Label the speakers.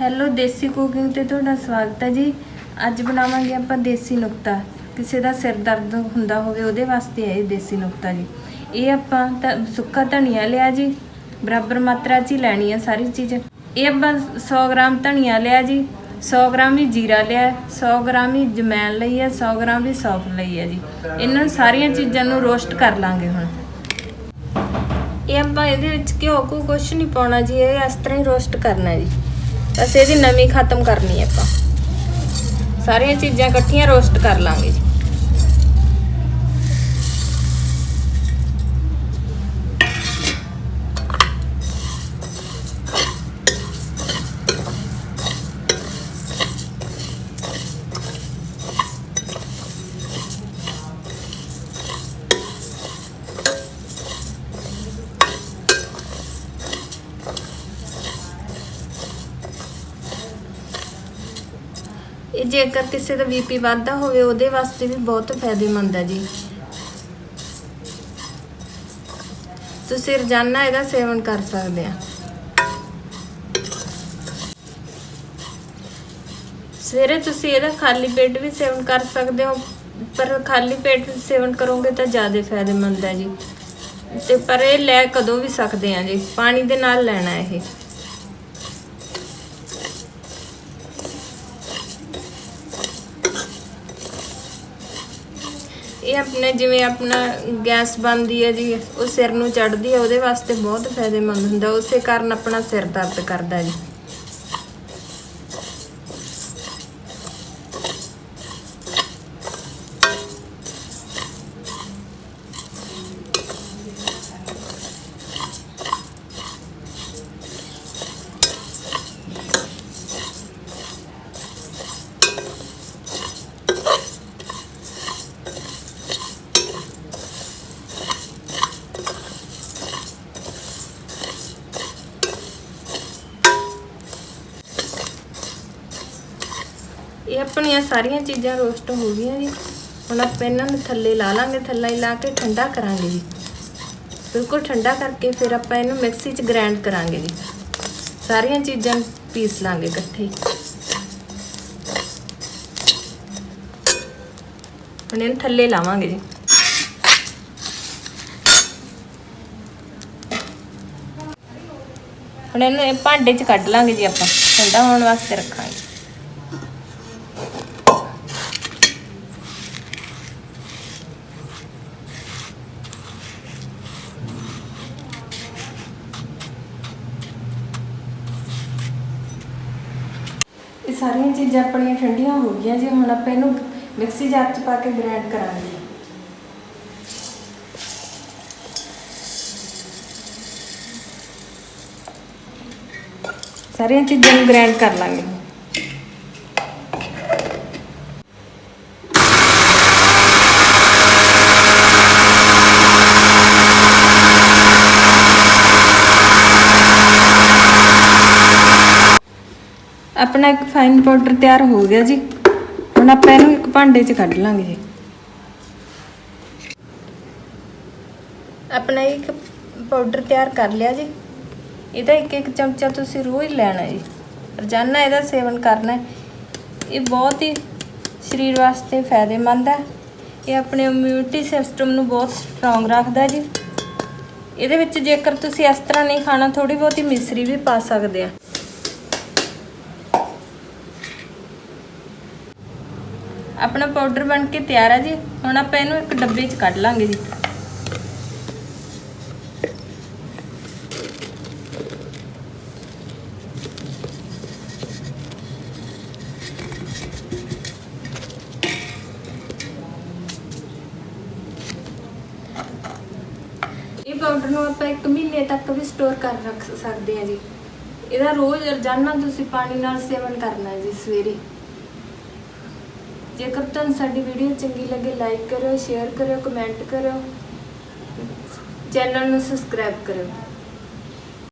Speaker 1: Hello ਦੇਸੀ cooking ਤੇ ਤੁਹਾਡਾ ਸਵਾਗਤ ਹੈ ਜੀ। ਅੱਜ ਬਣਾਵਾਂਗੇ ਆਪਾਂ ਦੇਸੀ ਨੁਕਤਾ। ਕਿਸੇ ਦਾ ਸਿਰ ਦਰਦ ਹੁੰਦਾ ਹੋਵੇ, ਉਹਦੇ ਵਾਸਤੇ ਹੈ ਇਹ ਦੇਸੀ ਨੁਕਤਾ ਜੀ। ਇਹ ਆਪਾਂ ਤਾਂ ਸੁੱਕਾ ਧਨੀਆ ਲਿਆ ਜੀ। ਬਰਾਬਰ ਮਾਤਰਾ 'ਚ ਹੀ ਲੈਣੀ ਆ ਸਾਰੀ ਚੀਜ਼। ਇਹ ਆਪਾਂ 100 ਗ੍ਰਾਮ ਧਨੀਆ ਲਿਆ ਜੀ। 100 ਗ੍ਰਾਮ ਹੀ ਜੀਰਾ ਲਿਆ 100 ਗ੍ਰਾਮ ਹੀ ਜਮੈਨ ਲਈ ਹੈ। 100 ਗ੍ਰਾਮ ਹੀ ਸੌਂਫ ਲਈ ਹੈ ਜੀ। ਇਹਨਾਂ ਸਾਰੀਆਂ ਚੀਜ਼ਾਂ ਨੂੰ ਰੋਸਟ ਕਰ ਲਾਂਗੇ ਹੁਣ। ਇਹ ਆਪਾਂ ਇਹਦੇ ਵਿੱਚ ਘਿਓ ਕੋ ਕੁਛ ਨਹੀਂ ਪਾਉਣਾ ਜੀ। ਇਹ ਇਸ ਤਰ੍ਹਾਂ ਹੀ ਰੋਸਟ ਕਰਨਾ ਜੀ। ਬਸ ਇਹਦੀ ਨਮੀ ਖਤਮ ਕਰਨੀ ਹੈ ਆਪਾਂ। ਸਾਰੀਆਂ ਚੀਜ਼ਾਂ ਇਕੱਠੀਆਂ ਰੋਸਟ ਕਰ ਲਾਂਗੇ ਜੀ। ਇਹ ਜੇਕਰ ਕਿਸੇ ਦਾ ਬੀਪੀ ਵੱਧਦਾ ਹੋਵੇ, ਉਹਦੇ ਵਾਸਤੇ ਵੀ ਬਹੁਤ ਫਾਇਦੇਮੰਦ ਹੈ ਜੀ। ਤੁਸੀਂ ਰੋਜ਼ਾਨਾ ਇਹਦਾ ਸੇਵਨ ਕਰ ਸਕਦੇ ਆ। ਸਵੇਰੇ ਤੁਸੀਂ ਇਹਦਾ ਖਾਲੀ ਪੇਟ ਵੀ ਸੇਵਨ ਕਰ ਸਕਦੇ ਹੋ, ਪਰ ਖਾਲੀ ਪੇਟ ਸੇਵਨ ਕਰੋਗੇ ਤਾਂ ਜ਼ਿਆਦਾ ਫਾਇਦੇਮੰਦ ਹੈ ਜੀ। ਤੇ ਪਰ ਇਹ ਲੈ ਕਦੋਂ ਵੀ ਸਕਦੇ ਆ ਜੀ, ਪਾਣੀ ਦੇ ਨਾਲ ਲੈਣਾ ਇਹ। ਇਹ ਆਪਣੇ ਜਿਵੇਂ ਆਪਣਾ ਗੈਸ ਬਣਦੀ ਹੈ ਜੀ, ਉਹ ਸਿਰ ਨੂੰ ਚੜਦੀ ਹੈ, ਉਹਦੇ ਵਾਸਤੇ ਬਹੁਤ ਫਾਇਦੇਮੰਦ ਹੁੰਦਾ, ਉਸੇ ਕਾਰਨ ਆਪਣਾ ਸਿਰ ਦਰਦ ਕਰਦਾ ਜੀ। ਇਹ ਆਪਣੀਆਂ ਸਾਰੀਆਂ ਚੀਜ਼ਾਂ ਰੋਸਟ ਹੋ ਗਈਆਂ ਜੀ। ਹੁਣ ਆਪਾਂ ਇਹਨਾਂ ਨੂੰ ਥੱਲੇ ਲਾ ਲਾਂਗੇ, ਥੱਲੇ ਲਾ ਕੇ ਠੰਡਾ ਕਰਾਂਗੇ ਜੀ। ਬਿਲਕੁਲ ਠੰਡਾ ਕਰਕੇ ਫਿਰ ਆਪਾਂ ਇਹਨੂੰ ਮਿਕਸੀ 'ਚ ਗ੍ਰਾਈਂਡ ਕਰਾਂਗੇ ਜੀ। ਸਾਰੀਆਂ ਚੀਜ਼ਾਂ ਪੀਸ ਲਾਂਗੇ ਇਕੱਠੇ ਹੁਣ ਇਹਨੂੰ ਥੱਲੇ ਲਾਵਾਂਗੇ ਜੀ। ਹੁਣ ਇਹਨੂੰ ਇਹ ਭਾਂਡੇ 'ਚ ਕੱਢ ਲਾਂਗੇ ਜੀ ਆਪਾਂ। ਠੰਡਾ ਹੋਣ ਵਾਸਤੇ ਰੱਖਾਂਗੇ। ਸਾਰੀਆਂ ਚੀਜ਼ਾਂ ਆਪਣੀਆਂ ਠੰਡੀਆਂ ਹੋ ਗਈਆਂ ਜੀ, ਹੁਣ ਆਪਾਂ ਇਹਨੂੰ ਮਿਕਸੀ ਜਾਰ 'ਚ ਪਾ ਕੇ ਗ੍ਰਾਈਂਡ ਕਰਾਂਗੇ। ਸਾਰੀਆਂ ਚੀਜ਼ਾਂ ਨੂੰ ਗ੍ਰਾਈਂਡ ਕਰ ਲਾਂਗੇ। ਆਪਣਾ ਇੱਕ ਫਾਈਨ ਪਾਊਡਰ ਤਿਆਰ ਹੋ ਗਿਆ ਜੀ। ਹੁਣ ਆਪਾਂ ਇਹਨੂੰ ਇੱਕ ਭਾਂਡੇ 'ਚ ਕੱਢ ਲਾਂਗੇ ਜੀ। ਆਪਣਾ ਇੱਕ ਪਾਊਡਰ ਤਿਆਰ ਕਰ ਲਿਆ ਜੀ। ਇਹਦਾ ਇੱਕ ਇੱਕ ਚਮਚਾ ਤੁਸੀਂ ਰੋਜ਼ ਲੈਣਾ ਜੀ। ਰੋਜ਼ਾਨਾ ਇਹਦਾ ਸੇਵਨ ਕਰਨਾ ਇਹ ਬਹੁਤ ਹੀ ਸਰੀਰ ਵਾਸਤੇ ਫਾਇਦੇਮੰਦ ਹੈ। ਇਹ ਆਪਣੇ ਇਮਿਊਨਿਟੀ ਸਿਸਟਮ ਨੂੰ ਬਹੁਤ ਸਟਰੋਂਗ ਰੱਖਦਾ ਜੀ। ਇਹਦੇ ਵਿੱਚ ਜੇਕਰ ਤੁਸੀਂ ਇਸ ਤਰ੍ਹਾਂ ਨਹੀਂ ਖਾਣਾ ਥੋੜੀ ਬਹੁਤੀ ਮਿਸਰੀ ਵੀ ਪਾ ਸਕਦੇ ਆ। ਆਪਣਾ ਪਾਊਡਰ ਬਣ ਕੇ ਤਿਆਰ ਹੈ ਜੀ। ਹੁਣ ਆਪਾਂ ਇਹਨੂੰ ਇੱਕ ਡੱਬੇ 'ਚ ਕੱਢ ਲਾਂਗੇ ਜੀ। ਇਹ ਪਾਊਡਰ ਨੂੰ ਆਪਾਂ 1 ਮਹੀਨੇ ਤੱਕ ਵੀ ਸਟੋਰ ਕਰ ਰੱਖ ਸਕਦੇ ਹਾਂ ਜੀ। ਇਹਦਾ ਰੋਜ਼ ਰੋਜ਼ਾਨਾ ਤੁਸੀਂ ਪਾਣੀ ਨਾਲ ਸੇਵਨ ਕਰਨਾ ਹੈ ਜੀ, ਸਵੇਰੇ। ਜੇਕਰ ਤੁਹਾਨੂੰ ਸਾਡੀ ਵੀਡੀਓ ਚੰਗੀ ਲੱਗੇ ਲਾਈਕ ਕਰਿਓ ਸ਼ੇਅਰ ਕਰਿਓ ਕਮੈਂਟ ਕਰਿਓ ਚੈਨਲ ਨੂੰ ਸਬਸਕ੍ਰਾਈਬ ਕਰਿਓ